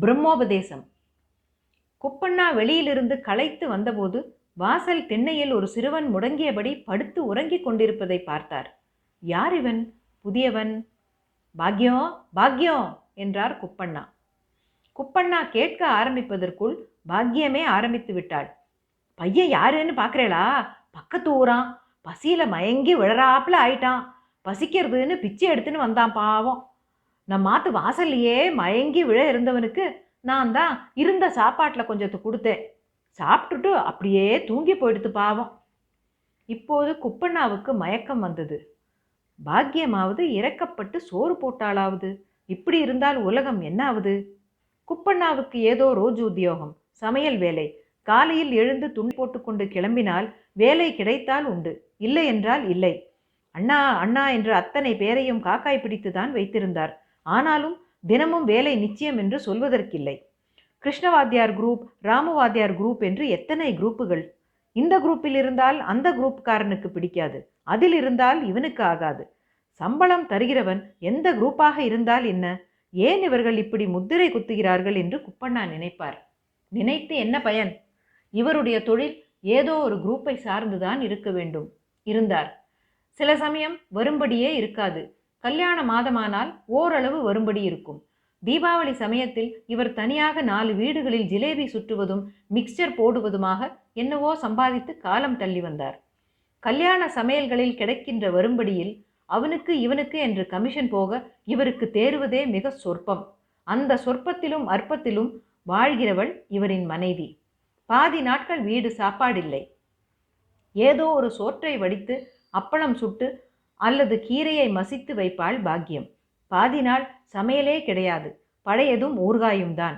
பிரம்மோபதேசம். குப்பண்ணா வெளியிலிருந்து களைத்து வந்தபோது வாசல் திண்ணையில் ஒரு சிறுவன் முடங்கியபடி படுத்து உறங்கிக் கொண்டிருப்பதை பார்த்தார். யார் இவன்? புதியவன். பாக்யம் பாக்யம் என்றார் குப்பண்ணா. குப்பண்ணா கேட்க ஆரம்பிப்பதற்குள் பாக்கியமே ஆரம்பித்து விட்டாள். பையன் யாருன்னு பார்க்கறேளா? பக்கத்து ஊரான். பசியில மயங்கி விழறாப்புல ஆயிட்டான். பசிக்கிறதுன்னு பிச்சை எடுத்துன்னு வந்தான் பாவம். நம் மாத்து வாசல்லையே மயங்கி விழ இருந்தவனுக்கு நான் தான் இருந்த சாப்பாட்டில் கொஞ்சத்து கொடுத்தேன். சாப்பிட்டுட்டு அப்படியே தூங்கி போயிடுத்து பாவம். இப்போது குப்பண்ணாவுக்கு மயக்கம் வந்தது. பாக்கியமாவது இறக்கப்பட்டு சோறு போட்டாலாவது இப்படி இருந்தால் உலகம் என்ன ஆகுது குப்பண்ணாவுக்கு ஏதோ ரோஜு உத்தியோகம் சமையல் வேலை. காலையில் எழுந்து துணி போட்டுக்கொண்டு கிளம்பினால் வேலை கிடைத்தால் உண்டு இல்லை என்றால் இல்லை. அண்ணா அண்ணா என்று அத்தனை பேரையும் காக்காய் பிடித்துதான் வைத்திருந்தார். ஆனாலும் தினமும் வேலை நிச்சயம் என்று சொல்வதற்கில்லை. கிருஷ்ணவாத்தியார் குரூப் ராமவாத்தியார் குரூப் என்று எத்தனை குரூப்புகள்? இந்த குரூப்பில் இருந்தால் அந்த குரூப்காரனுக்கு பிடிக்காது. அதில் இருந்தால் இவனுக்கு ஆகாது. சம்பளம் தருகிறவன் எந்த குரூப்பாக இருந்தால் என்ன? ஏன் இவர்கள் இப்படி முத்திரை குத்துகிறார்கள் என்று குப்பண்ணா நினைப்பார்? நினைத்து என்ன பயன்? இவருடைய தொழில் ஏதோ ஒரு குரூப்பை சார்ந்துதான் இருக்க வேண்டும். இருந்தார். சில சமயம் வரும்படியே இருக்காது. கல்யாண மாதமானால் ஓரளவு வரும்படி இருக்கும். தீபாவளி சமயத்தில் இவர் தனியாக நாலு வீடுகளில் ஜிலேபி சுற்றுவதும் மிக்சர் போடுவதுமாக என்னவோ சம்பாதித்து காலம் தள்ளி வந்தார். கல்யாண சமையல்களில் கிடைக்கின்ற வரும்படியில் அவனுக்கு இவனுக்கு என்று கமிஷன் போக இவருக்கு தேருவதே மிக சொற்பம். அந்த சொற்பத்திலும் அற்பத்திலும் வாழ்கிறவள் இவரின் மனைவி. பாதி நாட்கள் வீடு சாப்பாடில்லை. ஏதோ ஒரு சோற்றை வடித்து அப்பளம் சுட்டு அல்லது கீரையை மசித்து வைப்பாள் பாக்கியம். பாதி நாள் சமையலே கிடையாது. பழையதும் ஊர்காயும் தான்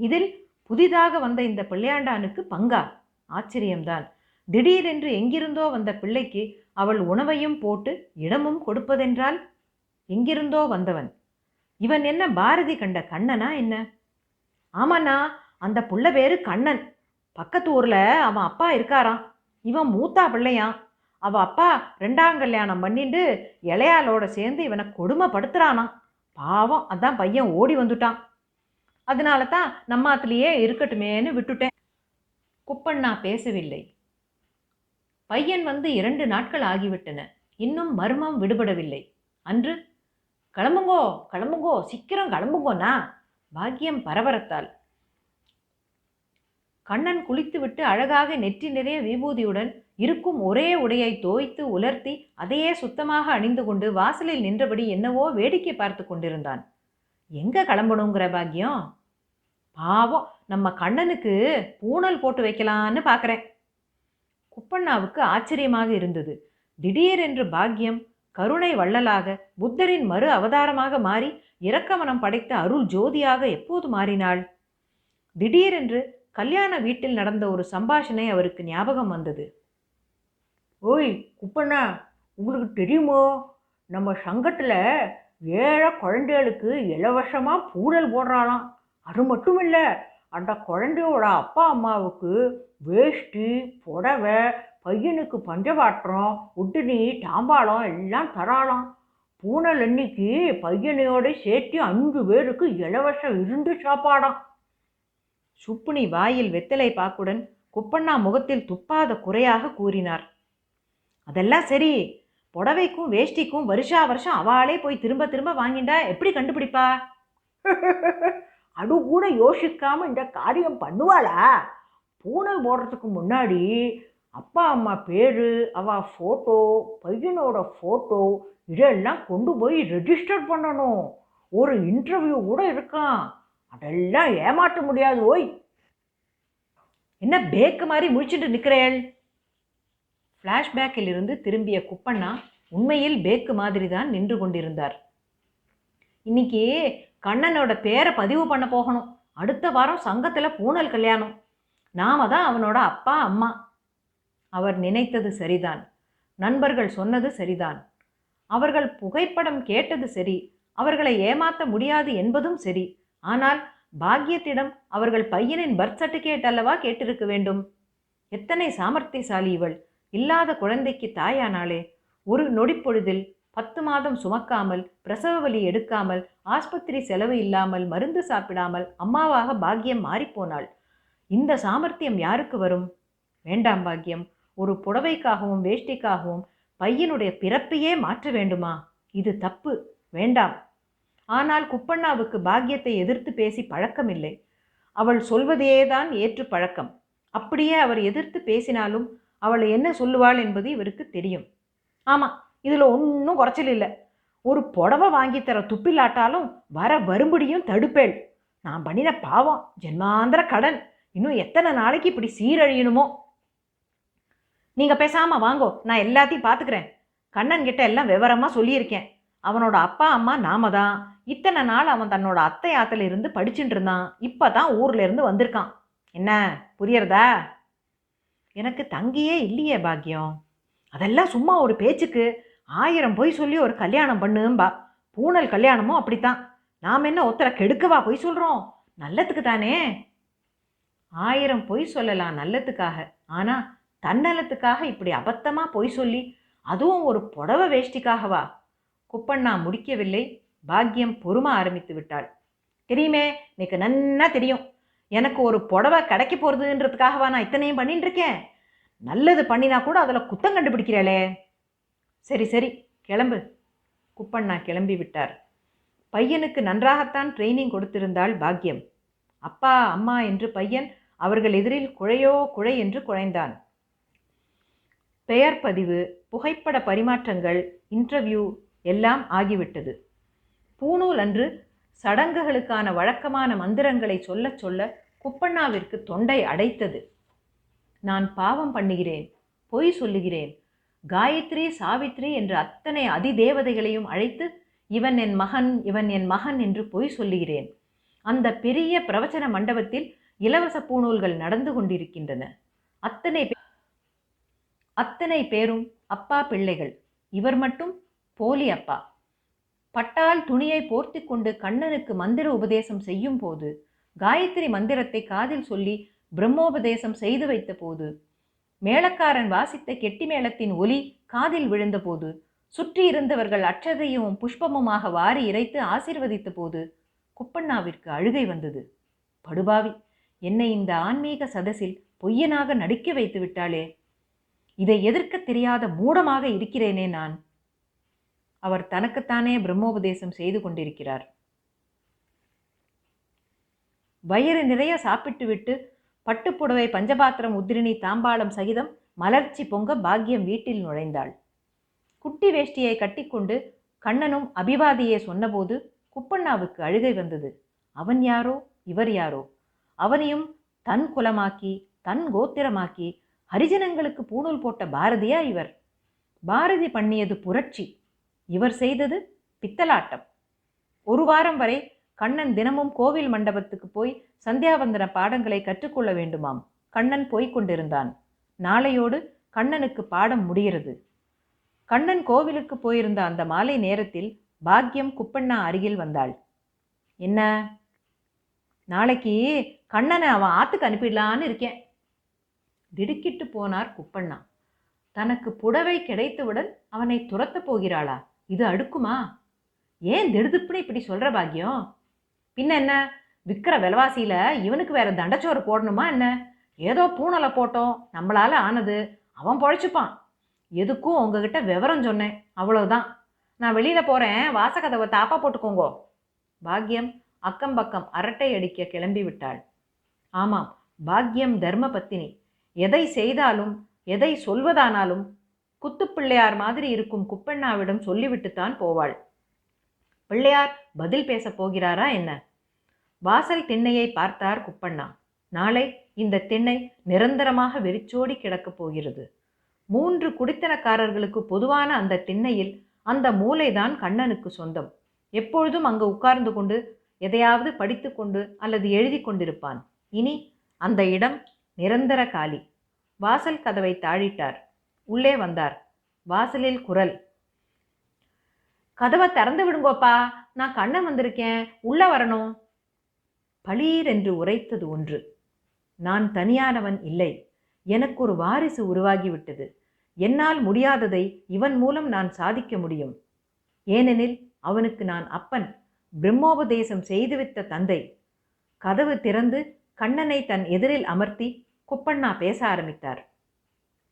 இதில் புதிதாக வந்த இந்த பிள்ளையாண்டானுக்கு பங்கா. ஆச்சரியம்தான். திடீரென்று எங்கிருந்தோ வந்த பிள்ளைக்கு அவள் உணவையும் போட்டு இடமும் கொடுப்பதென்றால்? எங்கிருந்தோ வந்தவன். இவன் என்ன பாரதி கண்ட கண்ணனா என்ன? ஆமாண்ணா அந்த புள்ள பேரு கண்ணன். பக்கத்து ஊர்ல அவன் அப்பா இருக்காராம். இவன் மூத்தா பிள்ளையான் அவ அப்பா ரெண்டாம் கல்யாணம் பண்ணிட்டு இளையாளோட சேர்ந்து இவனை கொடுமைப்படுத்துறானாம் பாவம் அதான் பையன் ஓடி வந்துட்டான். அதனால தான் நம்மாத்திலேயே இருக்கட்டுமேன்னு விட்டுட்டேன். குப்பண்ணா பேசவில்லை. பையன் வந்து இரண்டு நாட்கள் ஆகிவிட்டன. இன்னும் மர்மம் விடுபடவில்லை. அன்று கிளம்புங்கோ கிளம்புங்கோ சீக்கிரம் கிளம்புங்கோண்ணா. பாக்கியம் பரபரத்தாள் கண்ணன் குளித்துவிட்டு அழகாக நெற்றி நிறைய விபூதியுடன் இருக்கும் ஒரே உடையை தோய்த்து உலர்த்தி அதையே சுத்தமாக அணிந்து கொண்டு வாசலில் நின்றபடி என்னவோ வேடிக்கை பார்த்து கொண்டிருந்தான். எங்க கிளம்பணுங்கிற பாக்கியம்? பாவம் நம்ம கண்ணனுக்கு பூணல் போட்டு வைக்கலான்னு பார்க்குறேன் குப்பண்ணாவுக்கு ஆச்சரியமாக இருந்தது. திடீரென்று பாக்கியம் கருணை வள்ளலாக புத்தரின் மறு அவதாரமாக மாறி இரக்கமனம் படைத்த அருள் ஜோதியாக எப்போது மாறினாள்? திடீரென்று கல்யாண வீட்டில் நடந்த ஒரு சம்பாஷணை அவருக்கு ஞாபகம் வந்தது. ஓய் குப்பண்ணா உங்களுக்கு தெரியுமோ? நம்ம சங்கத்தில் ஏழை குழந்தைகளுக்கு இலவசமாக பூடல் போடுறாளாம். அது மட்டும் இல்லை அந்த குழந்தையோட அப்பா அம்மாவுக்கு வேஷ்டி புடவை பையனுக்கு பஞ்சவாற்றம் உட்டுனி தாம்பாளம் எல்லாம் தராளாம். பூனல் அன்னைக்கு பையனையோட சேர்த்து அஞ்சு பேருக்கு இலவச இருந்து சாப்பாடாம். சுப்புனி வாயில் வெத்தலை பாக்குடன் குப்பண்ணா முகத்தில் துப்பாத குறையாக கூறினார். அதெல்லாம் சரி. புடவைக்கும் வேஷ்டிக்கும் வருஷா வருஷம் அவளே போய் திரும்ப திரும்ப வாங்கிண்டா. எப்படி கண்டுபிடிப்பா? அது கூட யோசிக்காம இந்த காரியம் பண்ணுவாளா? பூனல் போடுறதுக்கு முன்னாடி அப்பா அம்மா பேரு அவ ஃபோட்டோ பையனோட ஃபோட்டோ இதெல்லாம் கொண்டு போய் ரெஜிஸ்டர் பண்ணணும். ஒரு இன்டர்வியூ கூட இருக்கான். அதெல்லாம் ஏமாற்ற முடியாது ஓய். என்ன பேக்கு மாதிரி முழிச்சுட்டு நிற்கிறேள் ஃப்ளாஷ்பேக்கில் இருந்து திரும்பிய குப்பண்ணா உண்மையில் பேக்கு மாதிரி தான் நின்று கொண்டிருந்தார். இன்னைக்கு கண்ணனோட பேரை பதிவு பண்ண போகணும். அடுத்த வாரம் சங்கத்தில் பூனல் கல்யாணம். நாம தான் அவனோட அப்பா அம்மா. அவர் நினைத்தது சரிதான். நண்பர்கள் சொன்னது சரிதான். அவர்கள் புகைப்படம் கேட்டது சரி. அவர்களை ஏமாற்ற முடியாது என்பதும் சரி. ஆனால் பாக்கியத்திடம் அவர்கள் பையனின் பர்த் சர்டிஃபிகேட் அல்லவா கேட்டிருக்க வேண்டும்? எத்தனை சாமர்த்தியசாலி இவள்? இல்லாத குழந்தைக்கு தாயானாளே. ஒரு நொடிப்பொழுதில் பத்து மாதம் சுமக்காமல் பிரசவ வலி எடுக்காமல் ஆஸ்பத்திரி செலவு இல்லாமல் மருந்து சாப்பிடாமல் அம்மாவாக பாக்கியம் மாறிப்போனாள். இந்த சாமர்த்தியம் யாருக்கு வரும்? வேண்டாம் பாக்கியம் ஒரு புடவைக்காகவும் வேஷ்டிக்காகவும் பையனுடைய பிறப்பையே மாற்ற வேண்டுமா? இது தப்பு. வேண்டாம். ஆனால் குப்பண்ணாவுக்கு பாக்கியத்தை எதிர்த்து பேசி பழக்கமில்லை. அவள் சொல்வதேதான் ஏற்று பழக்கம். அப்படியே அவர் எதிர்த்து பேசினாலும் அவள் என்ன சொல்லுவாள் என்பது இவருக்கு தெரியும். ஆமாம் இதில் ஒன்றும் குறைச்சல் இல்லை. ஒரு புடவை வாங்கி தர துப்பில்லாட்டாலும் வர வரும்படியும் தடுப்பேள். நான் பண்ணின பாவம் ஜென்மாந்திர கடன். இன்னும் எத்தனை நாளைக்கு இப்படி சீரழியணுமோ? நீங்கள் பேசாமல் வாங்கோ நான் எல்லாத்தையும் பார்த்துக்கிறேன் கண்ணன் கிட்ட எல்லாம் விவரமாக சொல்லியிருக்கேன். அவனோட அப்பா அம்மா நாம தான். இத்தனை நாள் அவன் தன்னோட அத்தை ஆத்துல இருந்து படிச்சுட்டு இருந்தான். இப்போ தான் ஊர்ல இருந்து வந்திருக்கான். என்ன புரியறதா? எனக்கு தங்கியே இல்லையே பாக்கியம் அதெல்லாம் சும்மா ஒரு பேச்சுக்கு. ஆயிரம் பொய் சொல்லி ஒரு கல்யாணம் பண்ணும்பா. பூனல் கல்யாணமும் அப்படித்தான். நாம் என்ன ஒத்தரை கெடுக்கவா பொய் சொல்கிறோம் நல்லத்துக்கு தானே? ஆயிரம் பொய் சொல்லலாம் நல்லத்துக்காக. ஆனால் தன்னலத்துக்காக இப்படி அபத்தமாக பொய் சொல்லி அதுவும் ஒரு புடவை வேஷ்டிக்காகவா? குப்பண்ணா முடிக்கவில்லை. பாக்கியம் பொறும ஆரம்பித்து விட்டாள். தெரியுமே எனக்கு நன்னா தெரியும். எனக்கு ஒரு புடவை கிடைக்க போகிறதுன்றதுக்காகவா நான் இத்தனையும் பண்ணிட்டு இருக்கேன்? நல்லது பண்ணினா கூட அதில் குத்தம் கண்டுபிடிக்கிறாளே. சரி சரி கிளம்பு. குப்பண்ணா கிளம்பி விட்டார். பையனுக்கு நன்றாகத்தான் ட்ரைனிங் கொடுத்திருந்தாள் பாக்கியம். அப்பா அம்மா என்று பையன் அவர்கள் எதிரில் குழையோ குழை என்று குழைந்தான். பெயர் பதிவு புகைப்பட பரிமாற்றங்கள் இன்டர்வியூ எல்லாம் ஆகிவிட்டது. பூணூல் அன்று சடங்குகளுக்கான வழக்கமான மந்திரங்களை சொல்லச் சொல்ல குப்பண்ணாவிற்கு தொண்டை அடைத்தது. நான் பாவம் பண்ணுகிறேன் பொய் சொல்லுகிறேன். காயத்ரி சாவித்ரி என்ற அத்தனை அதிதேவதைகளையும் அழைத்து இவன் என் மகன் இவன் என் மகன் என்று பொய் சொல்லுகிறேன். அந்த பெரிய பிரவச்சன மண்டபத்தில் இலவச பூணூல்கள் நடந்து கொண்டிருக்கின்றன. அத்தனை அத்தனை பேரும் அப்பா பிள்ளைகள். இவர் மட்டும் போலி அப்பா பட்டால் துணியை போர்த்தி கொண்டு கண்ணனுக்கு மந்திர உபதேசம் செய்யும் போது காயத்ரி மந்திரத்தை காதில் சொல்லி பிரம்மோபதேசம் செய்து வைத்த போது மேளக்காரன் வாசித்த கெட்டி மேளத்தின் ஒலி காதில் விழுந்தபோது சுற்றி இருந்தவர்கள் அற்றதையும் புஷ்பமுமாக வாரி இறைத்து ஆசீர்வதித்த போது குப்பண்ணாவிற்கு அழுகை வந்தது. படுபாவி என்னை இந்த ஆன்மீக சதசில் பொய்யனாக நடிக்க வைத்து விட்டாளே. இதை எதிர்க்க தெரியாத மூடமாக இருக்கிறேனே நான். அவர் தனக்குத்தானே பிரம்மோபதேசம் செய்து கொண்டிருக்கிறார். வயிறு நிறைய சாப்பிட்டுவிட்டு பட்டுப்புடவை பஞ்சபாத்திரம் உதிரிணி தாம்பாளம் சகிதம் மலர்ச்சி பொங்க பாக்கியம் வீட்டில் நுழைந்தாள். குட்டி வேஷ்டியை கட்டிக்கொண்டு கண்ணனும் அபிவாதியை சொன்னபோது குப்பண்ணாவுக்கு அழுகை வந்தது. அவன் யாரோ? இவர் யாரோ? அவனையும் தன் குலமாக்கி தன் கோத்திரமாக்கி ஹரிஜனங்களுக்கு பூணூல் போட்ட பாரதியா இவர்? பாரதி பண்ணியது புரட்சி. இவர் செய்தது பித்தலாட்டம். ஒரு வாரம் வரை கண்ணன் தினமும் கோவில் மண்டபத்துக்கு போய் சந்தியாவந்தன பாடங்களை கற்றுக்கொள்ள வேண்டுமாம். கண்ணன் போய்க் கொண்டிருந்தான். நாளையோடு கண்ணனுக்கு பாடம் முடிகிறது. கண்ணன் கோவிலுக்கு போயிருந்த அந்த மாலை நேரத்தில் பாக்கியம் குப்பண்ணா அருகில் வந்தாள். என்ன? நாளைக்கு கண்ணனை அவன் ஆத்துக்கு அனுப்பிடலான்னு இருக்கேன். திடுக்கிட்டு போனார் குப்பண்ணா. தனக்கு புடவை கிடைத்தவுடன் அவனை துரத்தப் போகிறாளா? இது அடுக்குமா? ஏன் திடுதுப்புன்னு இப்படி சொல்ற பாக்கியம்? பின்ன என்ன? விற்கிற விலைவாசியில் இவனுக்கு வேற தண்டச்சோறு போடணுமா என்ன? ஏதோ பூனலை போட்டோம். நம்மளால ஆனது. அவன் பொழைச்சுப்பான். எதுக்கும் உங்ககிட்ட விவரம் சொன்னேன். அவ்வளோதான் நான் வெளியில போறேன். வாசக்கதவை தாப்பா போட்டுக்கோங்கோ. பாக்கியம் அக்கம் பக்கம் அரட்டை அடிக்க கிளம்பி விட்டாள். ஆமாம். பாக்கியம் தர்ம பத்தினி எதை செய்தாலும் எதை சொல்வதானாலும் குத்துப்பிள்ளையார் மாதிரி இருக்கும் குப்பண்ணாவிடம் சொல்லிவிட்டுத்தான் போவாள். பிள்ளையார் பதில் பேசப் போகிறாரா என்ன? வாசல் திண்ணையை பார்த்தார் குப்பண்ணா. நாளை இந்த திண்ணை நிரந்தரமாக வெறிச்சோடி கிடக்கப் போகிறது. மூன்று குடித்தனக்காரர்களுக்கு பொதுவான அந்த திண்ணையில் அந்த மூளைதான் கண்ணனுக்கு சொந்தம். எப்பொழுதும் அங்கு உட்கார்ந்து கொண்டு எதையாவது படித்துக்கொண்டு அல்லது எழுதி கொண்டிருப்பான். இனி அந்த இடம் நிரந்தர காலி. வாசல் கதவை தாழிட்டார். உள்ளே வந்தார். வாசலில் குரல். கதவை திறந்து விடுங்கோப்பா நான் கண்ணன் வந்திருக்கேன் உள்ள வரணும். பளீர் என்று உரைத்தது ஒன்று. நான் தனியானவன் இல்லை எனக்கு ஒரு வாரிசு உருவாகிவிட்டது. என்னால் முடியாததை இவன் மூலம் நான் சாதிக்க முடியும். ஏனெனில் அவனுக்கு நான் அப்பன் பிரம்மோபதேசம் செய்துவித்த தந்தை. கதவு திறந்து கண்ணனை தன் எதிரில் அமர்த்தி குப்பண்ணா பேச ஆரம்பித்தார்.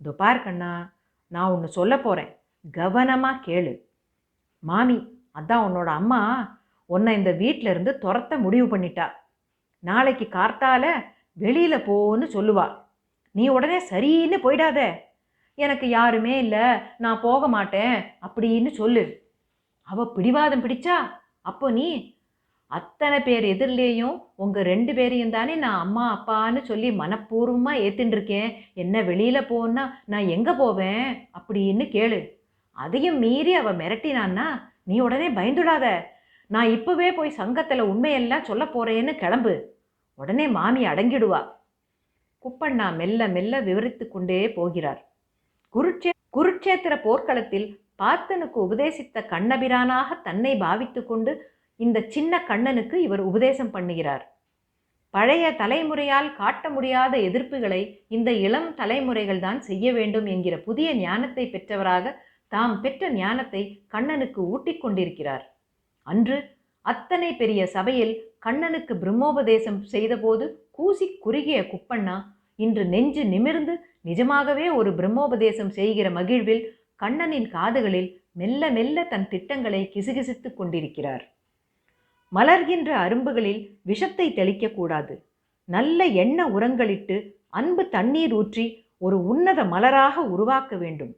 இதோ பார் கண்ணா நான் ஒன்று சொல்ல போகிறேன் கவனமாக கேளு. மாமி அதான் உன்னோட அம்மா உன்னை இந்த வீட்டில் இருந்து துரத்த முடிவு பண்ணிட்டா. நாளைக்கு கார்த்தால வெளியில் போன்னு சொல்லுவா. நீ உடனே சரின்னு போயிடாத. எனக்கு யாருமே இல்லை நான் போக மாட்டேன் அப்படின்னு சொல்லு. அவ பிடிவாதம் பிடிச்சா அப்போ நீ அத்தனை பேர் எதிர்லேயும் உங்கள் ரெண்டு பேரையும் தானே நான் அம்மா அப்பான்னு சொல்லி மனப்பூர்வமாக ஏத்துன்னு என்ன வெளியில் போன்னா நான் எங்கே போவேன் அப்படின்னு கேளு. அதையும் மீறி அவள் மிரட்டினான்னா நீ உடனே பயந்துடாத. நான் இப்போவே போய் சங்கத்தில் உண்மையெல்லாம் சொல்ல போகிறேன்னு கிளம்பு. உடனே மாமி அடங்கிடுவா. குப்பண்ணா மெல்ல மெல்ல விவரித்து கொண்டே போகிறார். குருட்சே குருட்சேத்திர போர்க்களத்தில் பார்த்தனுக்கு உபதேசித்த கண்ணபிரானாக தன்னை பாவித்து கொண்டு இந்த சின்ன கண்ணனுக்கு இவர் உபதேசம் பண்ணுகிறார். பழைய தலைமுறையால் காட்ட முடியாத எதிர்ப்புகளை இந்த இளம் தலைமுறைகள் தான் செய்ய வேண்டும் என்கிற புதிய ஞானத்தை பெற்றவராக தாம் பெற்ற ஞானத்தை கண்ணனுக்கு ஊட்டிக் கொண்டிருக்கிறார். அன்று அத்தனை பெரிய சபையில் கண்ணனுக்கு பிரம்மோபதேசம் செய்தபோது கூசி குறுகிய குப்பண்ணா இன்று நெஞ்சு நிமிர்ந்து நிஜமாகவே ஒரு பிரம்மோபதேசம் செய்கிற மகிழ்வில் கண்ணனின் காதுகளில் மெல்ல மெல்ல தன் திட்டங்களை கிசுகிசுத்துக் கொண்டிருக்கிறார். மலர்கின்ற அரும்புகளில் விஷத்தை தெளிக்கக்கூடாது நல்ல எண்ண உரங்களிட்டு அன்பு தண்ணீர் ஊற்றி ஒரு உன்னத மலராக உருவாக்க வேண்டும்.